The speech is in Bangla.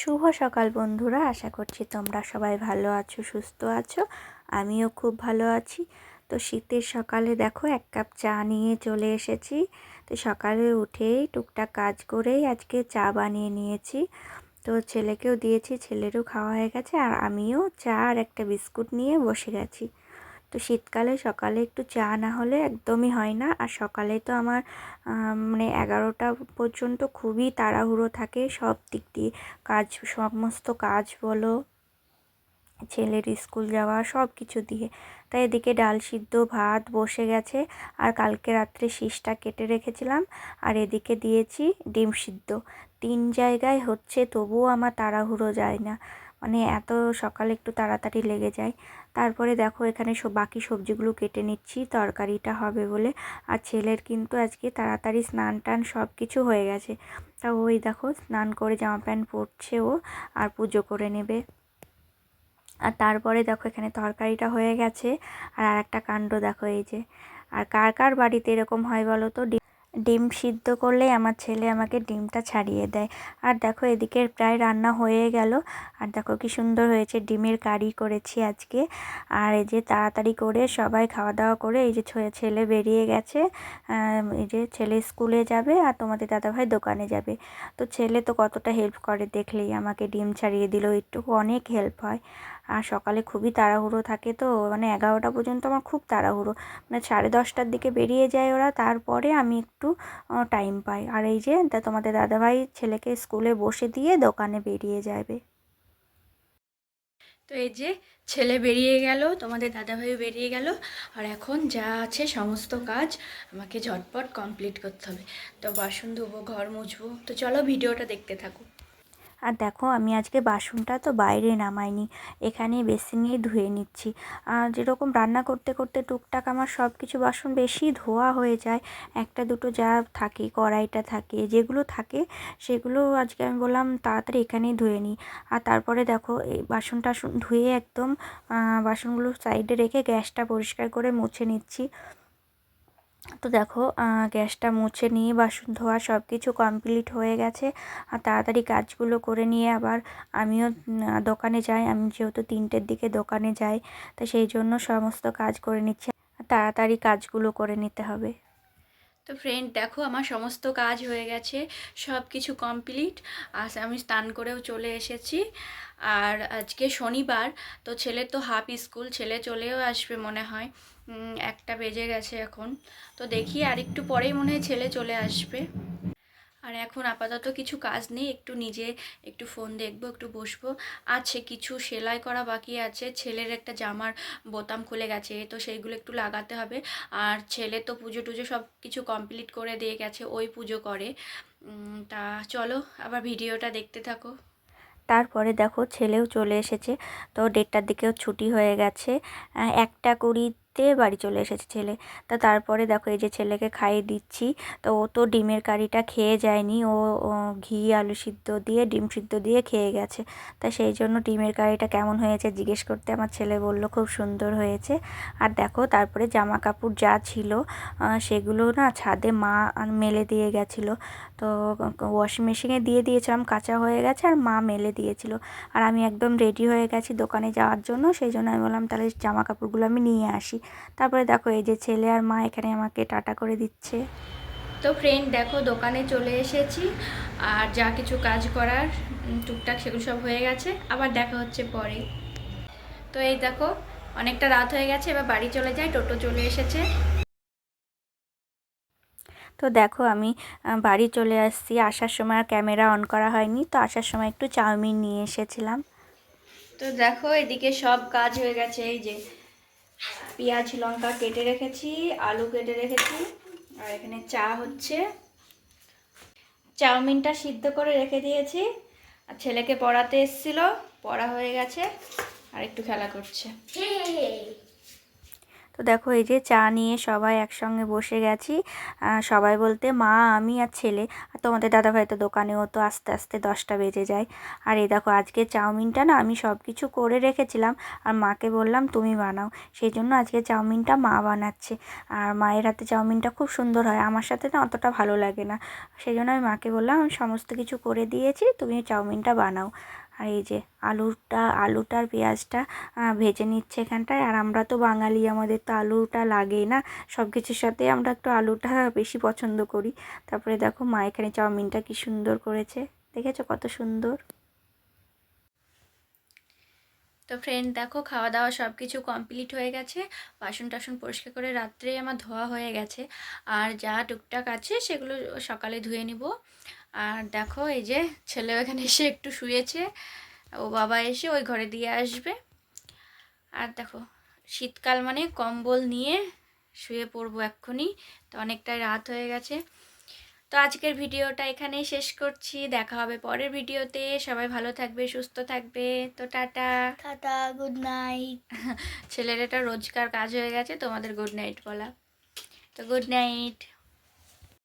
শুভ সকাল বন্ধুরা, আশা করছি তোমরা সবাই ভালো আছো, সুস্থ আছো। আমিও খুব ভালো আছি। তো শীতের সকালে দেখো এক কাপ চা নিয়ে চলে এসেছি। তো সকালে উঠেই টুকটাক কাজ করেই আজকে চা বানিয়ে নিয়েছি। তো ছেলেকেও দিয়েছি, ছেলেরও খাওয়া হয়ে গেছে আর আমিও চা আর একটা বিস্কুট নিয়ে বসে গেছি। তো শীতকালে সকালে একটু চা না হলে একদমই হয় না। আর সকালে তো আমার মানে এগারোটা পর্যন্ত খুবই তাড়াহুড়ো থাকে। সব দিক দিয়ে কাজ, সমস্ত কাজ বলো, ছেলের স্কুল যাওয়া, সব কিছু দিয়ে। তাই এদিকে ডাল সিদ্ধ, ভাত বসে গেছে। আর কালকে রাত্রে শীষটা কেটে রেখেছিলাম। আর এদিকে দিয়েছি ডিম সিদ্ধ। তিন জায়গায় হচ্ছে, তবুও আমার তাড়াহুড়ো যায় না। মানে এত সকালে একটু তাড়াতাড়ি লেগে যায়। তারপরে দেখো এখানে সব বাকি সবজিগুলো কেটে নিচ্ছি, তরকারিটা হবে বলে। আর ছেলের কিন্তু আজকে তাড়াতাড়ি স্নান টান সব কিছু হয়ে গেছে। তা ওই দেখো স্নান করে জামা প্যান্ট পরছে ও, আর পুজো করে নেবে। আর তারপরে দেখো এখানে তরকারিটা হয়ে গেছে। আর আর একটা কাণ্ড দেখো এই যে। আর কার কার বাড়িতে এরকম হয় বলো তো? ডিম সিদ্ধ করলে আমার ছেলে আমাকে ডিমটা ছাড়িয়ে দেয়। আর দেখো এদিকে প্রায় রান্না হয়ে গেল। আর দেখো কি সুন্দর হয়েছে, ডিমের কারি করেছি আজকে। আর এই যে তাড়াতাড়ি করে সবাই খাওয়া দাওয়া করে এই যে ছেলে বেরিয়ে গেছে। এই যে ছেলে স্কুলে যাবে আর তোমাদের দাদাভাই দোকানে যাবে। তো ছেলে তো কতটা হেল্প করে দেখলেই আমাকে ডিম ছাড়িয়ে দিল। একটু অনেক হেল্প হয়। আর সকালে খুবই তাড়াহুড়ো থাকে তো মানে এগারোটা পর্যন্ত আমার খুব তাড়াহুড়ো। মানে সাড়ে দশটার দিকে বেরিয়ে যায় ওরা, তারপরে আমি একটু টাইম পাই। আর এই যে, তা তোমাদের দাদাভাই ছেলেকে স্কুলে বসে দিয়ে দোকানে বেরিয়ে যাবে। তো এই যে, ছেলে বেরিয়ে গেল, তোমাদের দাদাভাই বেরিয়ে গেল। আর এখন যা আছে সমস্ত কাজ আমাকে ঝটপট কমপ্লিট করতে হবে। তো বাসন ধোবো ঘর মুছবো। তো চলো ভিডিওটা দেখতে থাকো। আর দেখো আমি আজকে বাসনটা তো বাইরে নামাইনি এখানে বেসিনে ধুয়ে নিচ্ছি। আর যেরকম রান্না করতে করতে টুকটাক আমার সব কিছু বাসন বেশি ধোয়া হয়ে যায়, একটা দুটো যা থাকে, কড়াইটা থাকে, যেগুলো থাকে সেগুলো আজকে আমি বললাম তাড়াতাড়ি এখানেই ধুয়ে নিই। আর তারপরে দেখো এই বাসনটা ধুয়ে একদম বাসনগুলো সাইডে রেখে গ্যাসটা পরিষ্কার করে মুছে নিচ্ছি। তো দেখো গ্যাসটা মুছে নিয়ে বাসন ধোয়া সব কিছু কমপ্লিট হয়ে গেছে। আর তাড়াতাড়ি কাজগুলো করে নিয়ে আবার আমিও দোকানে যাই। আমি যেহেতু তিনটের দিকে দোকানে যাই, তো সেই জন্য সমস্ত কাজ করে নিচ্ছে। তাড়াতাড়ি কাজগুলো করে নিতে হবে। তো ফ্রেন্ড দেখো, আমার সমস্ত কাজ হয়ে গেছে সব কিছু কমপ্লিট। আর আমি স্নান করেও চলে এসেছি। আর আজকে শনিবার, তো ছেলের তো হাফ স্কুল ছেলে চলেও আসবে মনে হয়। একটা বেজে গেছে এখন। তো দেখি আর একটু পরেই মনে হয় ছেলে চলে আসবে। আর এখন আপাতত কিছু কাজ নেই, একটু নিজে একটু ফোন দেখব, একটু বসবো। আছে, কিছু সেলাই করা বাকি আছে। ছেলের একটা জামার বোতাম খুলে গেছে, তো সেইগুলো একটু লাগাতে হবে। আর ছেলে তো পুজো টুজো সব কিছু কমপ্লিট করে দিয়ে গেছে, ওই পুজো করে। তা চলো, আবার ভিডিওটা দেখতে থাকো। তারপরে দেখো, ছেলেও চলে এসেছে। তো দেড়টার দিকেও ছুটি হয়ে গেছে। একটা কুড়ি তে বাড়ি চলে এসেছে ছেলে। তা তারপরে দেখো এই যে ছেলেকে খাইয়ে দিচ্ছি। তো ও তো ডিমের কারিটা খেয়ে যায়নি। ও ঘি, আলু সিদ্ধ দিয়ে, ডিম সিদ্ধ দিয়ে খেয়ে গেছে। তা সেই জন্য ডিমের কারিটা কেমন হয়েছে জিজ্ঞেস করতে আমার ছেলে বলল, খুব সুন্দর হয়েছে। আর দেখো তারপরে জামা কাপড় যা ছিল সেগুলো না ছাদে মা মেলে দিয়ে গেছিল। তো ওয়াশিং মেশিনে দিয়ে দিয়েছিলাম, কাঁচা হয়ে গেছে আর মা মেলে দিয়েছিল। আর আমি একদম রেডি হয়ে গেছি দোকানে যাওয়ার জন্য। সেই জন্য আমি বললাম, তাহলে জামা কাপড়গুলো আমি নিয়ে আসি। তারপরে দেখো এই যে ছেলে আর মা এখানে আমাকে টাটা করে দিচ্ছে। তো ফ্রেন্ড দেখো দোকানে চলে এসেছি আর যা কিছু কাজ করার টুকটাক সেগুলো সব হয়ে গেছে। আবার দেখা হচ্ছে পরে। তো এই দেখো অনেকটা রাত হয়ে গেছে এবার বাড়ি চলে যায় টোটো চলে এসেছে। তো দেখো আমি বাড়ি চলে আসছি। আসার সময় আর ক্যামেরা অন করা হয়নি তো আসার সময় একটু চাউমিন নিয়ে এসেছিলাম। তো দেখো এদিকে সব কাজ হয়ে গেছে এই যে পেঁয়াজ, লঙ্কা কেটে রেখেছি, আলু কেটে রেখেছি, আর এখানে চা হচ্ছে। চাউমিনটা সিদ্ধ করে রেখে দিয়েছি। আর ছেলেকে পড়াতে এসছিল, পড়া হয়ে গেছে, আর একটু খেলা করছে। তো দেখো এই যে চা নিয়ে সবাই একসঙ্গে বসে গেছি। সবাই বলতে, মা, আমি আর ছেলে। আর তোমাদের দাদাভাই তো দোকানেও তো আস্তে আস্তে দশটা বেজে যায়। আর এই দেখো, আজকে চাউমিনটা না আমি সব কিছু করে রেখেছিলাম। আর মাকে বললাম, তুমি বানাও। সেই জন্য আজকে চাউমিনটা মা বানাচ্ছে। আর মায়ের হাতে চাউমিনটা খুব সুন্দর হয়। আমার সাথে না অতটা ভালো লাগে না। সেই জন্য আমি মাকে বললাম, আমি সমস্ত কিছু করে দিয়েছি, তুমি চাউমিনটা বানাও। আর এই যে আলুটা আলুটার পেঁয়াজটা ভেজে নিচ্ছে এখানটায়। আর আমরা তো বাঙালি, আমাদের তো আলুটা লাগেই না। সব কিছুর সাথে আমরা একটু আলুটা বেশি পছন্দ করি। তারপরে দেখো মা এখানে চাউমিনটা কি সুন্দর করেছে। দেখেছ কত সুন্দর? তো ফ্রেন্ড দেখো খাওয়া দাওয়া সব কিছু কমপ্লিট হয়ে গেছে। বাসন টাসন পরিষ্কার করে রাত্রে আমার ধোয়া হয়ে গেছে। আর যা টুকটাক আছে সেগুলো সকালে ধুয়ে নিব। আর দেখো, এই যে ছেলে এখানে এসে একটু শুয়েছে। ও বাবা এসে ওই ঘরে দিয়ে আসবে। আর দেখো, শীতকাল মানে কম্বল নিয়ে শুয়ে পড়ব এক্ষুনি। তো অনেকটাই রাত হয়ে গেছে। তো আজকের ভিডিওটা এখানেই শেষ করছি। দেখা হবে পরের ভিডিওতে। সবাই ভালো থাকবে সুস্থ থাকবে। তো টাটা। টাটা গুড নাইট ছেলের এটা রোজকার কাজ হয়ে গেছে তোমাদের গুড নাইট বলা। তো গুড নাইট